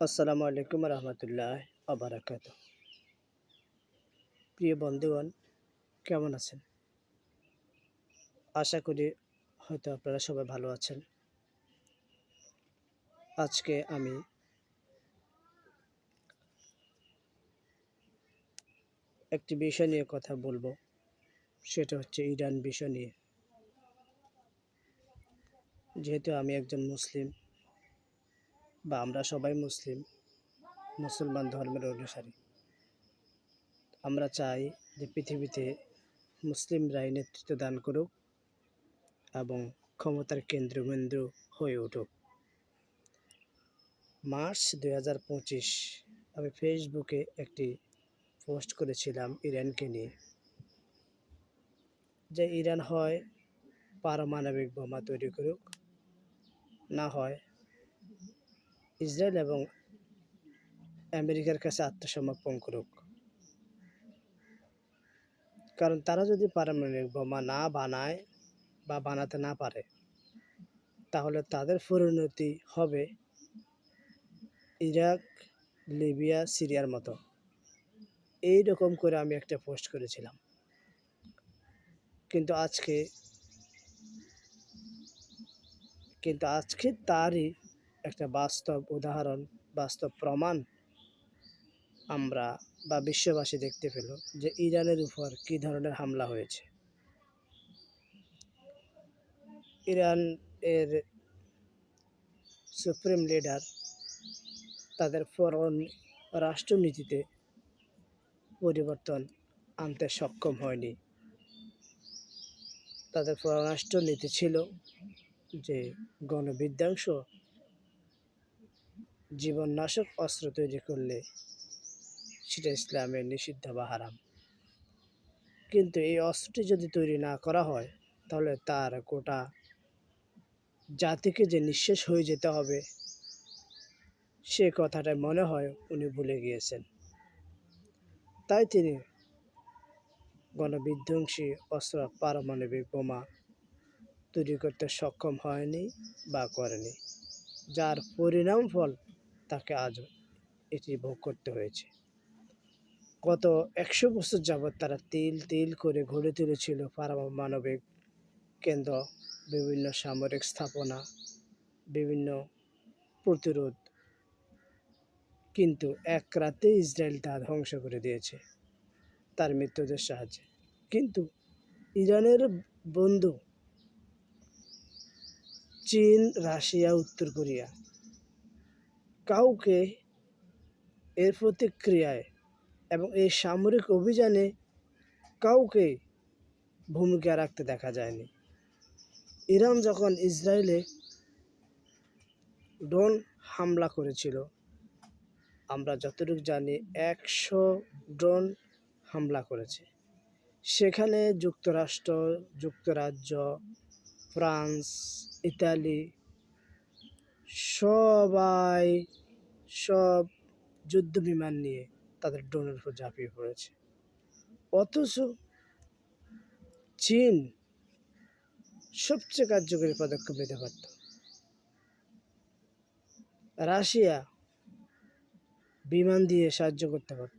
আসসালামু আলাইকুম রহমতুল্লাহ আবরাকাত প্রিয় বন্ধুগণ, কেমন আছেন? আশা করি হয়তো আপনারা সবাই ভালো আছেন। আজকে আমি একটি বিষয় নিয়ে কথা বলব। সেটা হচ্ছে ইরান বিষয় নিয়ে। যেহেতু আমি একজন মুসলিম বা আমরা সবাই মুসলিম, মুসলমান ধর্মের অনুসারী। আমরা চাই যে পৃথিবীতে মুসলিমরাই নেতৃত্ব দান করুক এবং ক্ষমতার কেন্দ্রবিন্দু হয়ে উঠুক। মার্চ দুই হাজার পঁচিশ, আমি ফেসবুকে একটি পোস্ট করেছিলাম ইরানকে নিয়ে, যে ইরান হয় পারমাণবিক বোমা তৈরি করুক, না হয় ইসরায়েল এবং আমেরিকার কাছে আত্মসমর্পণ করুক। কারণ তারা যদি পারমাণবিক বোমা না বানায় বা বানাতে না পারে, তাহলে তাদের পরিণতি হবে ইরাক, লিবিয়া, সিরিয়ার মতো। এই রকম করে আমি একটা পোস্ট করেছিলাম। কিন্তু আজকে কিন্তু আজকে তারই একটা বাস্তব উদাহরণ, বাস্তব প্রমাণ আমরা বা বিশ্ববাসী দেখতে পেল যে ইরানের উপর কী ধরনের হামলা হয়েছে। ইরান এর সুপ্রিম লিডার তাদের পরন রাষ্ট্রনীতিতে পরিবর্তন আনতে সক্ষম হয়নি। তাদের পররাষ্ট্রনীতি ছিল যে গণবিধ্বংস জীবননাশক অস্ত্র তৈরি করলে সেটা ইসলামের নিষিদ্ধ বা হারাম। কিন্তু এই অস্ত্রটি যদি তৈরি না করা হয়, তাহলে তার গোটা জাতিকে যে নিঃশেষ হয়ে যেতে হবে, সে কথাটা মনে হয় উনি ভুলে গিয়েছেন। তাই তিনি গণবিধ্বংসী অস্ত্র পারমাণবিক বোমা তৈরি করতে সক্ষম হয়নি বা করেনি, যার পরিণাম ফল তাকে আজ এটি ভোগ করতে হয়েছে। গত একশো বছর যাবৎ তারা তিল তিল করে গড়ে তুলেছিল পারমাণবিক কেন্দ্র, বিভিন্ন সামরিক স্থাপনা, বিভিন্ন প্রতিরোধ। কিন্তু এক রাতে ইসরায়েল তা ধ্বংস করে দিয়েছে, তার মৃত্যুদের সাহায্যে। কিন্তু ইরানের বন্ধু চীন, রাশিয়া, উত্তর কোরিয়া কাউকে এর প্রতিক্রিয়ায় এবং এই সামরিক অভিযানে কাউকে ভূমিকা রাখতে দেখা যায়নি। ইরান যখন ইসরায়েলে ড্রোন হামলা করেছিল, আমরা যতটুকু জানি একশো ড্রোন হামলা করেছে। সেখানে যুক্তরাষ্ট্র, যুক্তরাজ্য, ফ্রান্স, ইতালি সবাই সব যুদ্ধ বিমান নিয়ে তাদের ড্রোনের উপর ঝাঁপিয়ে পড়েছে। অথচ চীন সবচেয়ে কার্যকরী পদক্ষেপ নিতে পারত। রাশিয়া বিমান দিয়ে সাহায্য করতে পারত,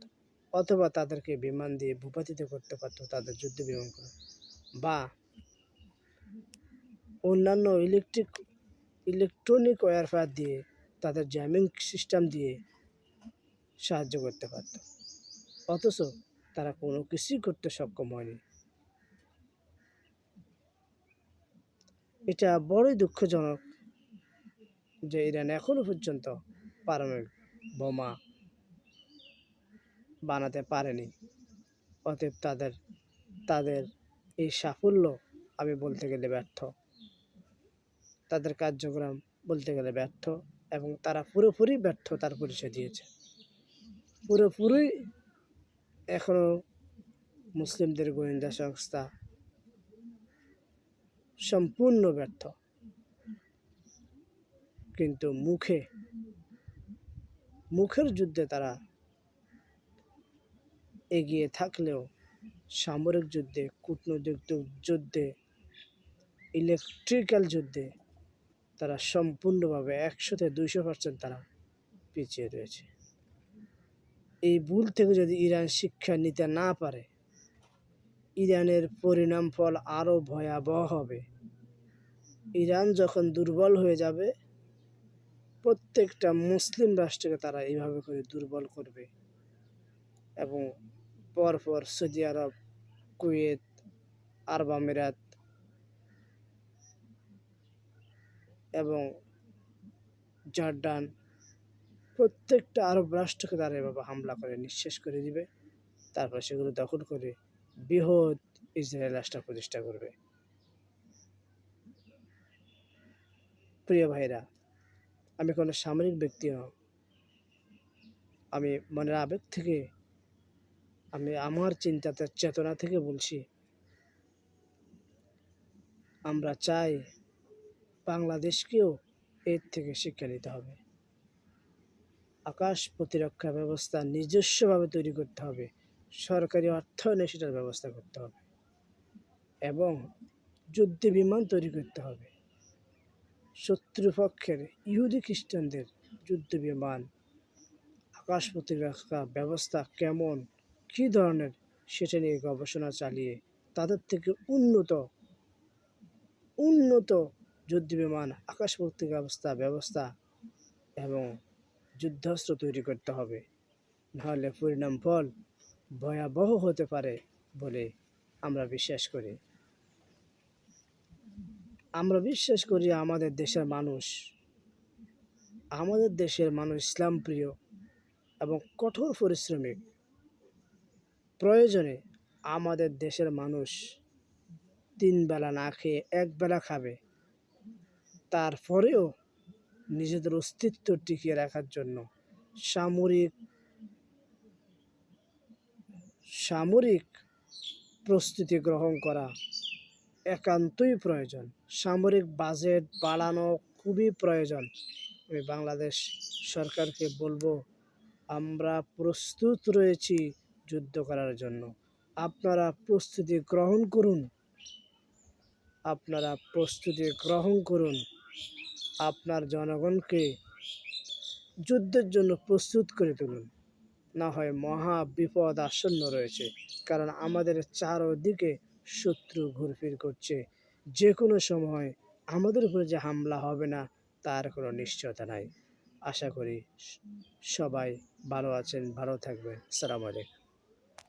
অথবা তাদেরকে বিমান দিয়ে ভূপাতিত করতে পারতো তাদের যুদ্ধ বিমানগুলো বা অন্যান্য ইলেকট্রিক ইলেকট্রনিক ওয়ারফেয়ার দিয়ে তাদের জ্যামিং সিস্টেম দিয়ে সাহায্য করতে পারত। অথচ তারা কোনো কিছুই করতে সক্ষম হয়নি। এটা বড়ই দুঃখজনক যে ইরান এখনও পর্যন্ত পারমাণবিক বোমা বানাতে পারেনি। অতএব তাদের তাদের এই সাফল্য আমি বলতে গেলে ব্যর্থ। তাদের কার্যক্রম বলতে গেলে ব্যর্থ এবং তারা পুরোপুরি ব্যর্থ তার পরিচয় দিয়েছে। পুরোপুরি এখনও মুসলিমদের গোয়েন্দা সংস্থা সম্পূর্ণ ব্যর্থ। কিন্তু মুখে, মুখের যুদ্ধে তারা এগিয়ে থাকলেও সামরিক যুদ্ধে, কূটনৈতিক যুদ্ধে, ইলেকট্রিক্যাল যুদ্ধে তারা সম্পূর্ণভাবে একশোতে দুইশো পার্সেন্ট তারা পিছিয়ে রয়েছে। এই ভুল থেকে যদি ইরান শিক্ষা নিতে না পারে, ইরানের পরিণাম ফল আরও ভয়াবহ হবে। ইরান যখন দুর্বল হয়ে যাবে, প্রত্যেকটা মুসলিম রাষ্ট্রকে তারা এইভাবে করে দুর্বল করবে এবং পরপর সৌদি আরব, কুয়েত, আরব আমিরাত এবং জর্ডান প্রত্যেকটা আরব রাষ্ট্রকে তারা এভাবে হামলা করে, নিঃশেষ করে দিবে। তারপর সেগুলো দখল করে বৃহৎ ইসরায়েল রাষ্ট্র প্রতিষ্ঠা করবে। প্রিয় ভাইরা আমি কোনো সামরিক ব্যক্তি নয় আমি মনের আবেগ থেকে, আমি আমার চিন্তাতে চেতনা থেকে বলছি, আমরা চাই বাংলাদেশকেও এর থেকে শিক্ষা নিতে হবে। আকাশ প্রতিরক্ষা ব্যবস্থা নিজস্বভাবে তৈরি করতে হবে। সরকারি অর্থায়নে সেটার ব্যবস্থা করতে হবে। এবং যুদ্ধ বিমান তৈরি করতে হবে। শত্রুপক্ষের ইহুদি খ্রিস্টানদের যুদ্ধ বিমান, আকাশ প্রতিরক্ষা ব্যবস্থা কেমন, কী ধরনের, সেটা নিয়ে গবেষণা চালিয়ে তাদের থেকে উন্নত উন্নত যুদ্ধ বিমান আকাশ ব্যবস্থা ব্যবস্থা এবং যুদ্ধাস্ত্র তৈরি করতে হবে। নাহলে পরিণাম ফল ভয়াবহ হতে পারে বলে আমরা বিশ্বাস করি। আমরা বিশ্বাস করি আমাদের দেশের মানুষ, আমাদের দেশের মানুষ ইসলাম প্রিয় এবং কঠোর পরিশ্রমিক প্রয়োজনে আমাদের দেশের মানুষ তিন বেলা না খেয়ে এক বেলা খাবে। তারপরেও নিজেদের অস্তিত্ব টিকিয়ে রাখার জন্য সামরিক সামরিক প্রস্তুতি গ্রহণ করা একান্তই প্রয়োজন। সামরিক বাজেট বাড়ানো খুবই প্রয়োজন। আমি বাংলাদেশ সরকারকে বলব, আমরা প্রস্তুত রয়েছি যুদ্ধ করার জন্য। আপনারা প্রস্তুতি গ্রহণ করুন। আপনারা প্রস্তুতি গ্রহণ করুন। আপনার জনগণকে যুদ্ধের জন্য প্রস্তুত করে তুলুন। না হয় মহা বিপদ আসন্ন রয়েছে, কারণ আমাদের চারদিকে শত্রু ঘুরফির করছে। যে কোনো সময় আমাদের উপরে যে হামলা হবে না, তার কোনো নিশ্চয়তা নাই। আশা করি সবাই ভালো আছেন, ভালো থাকবেন। সালাম আলাইকুম।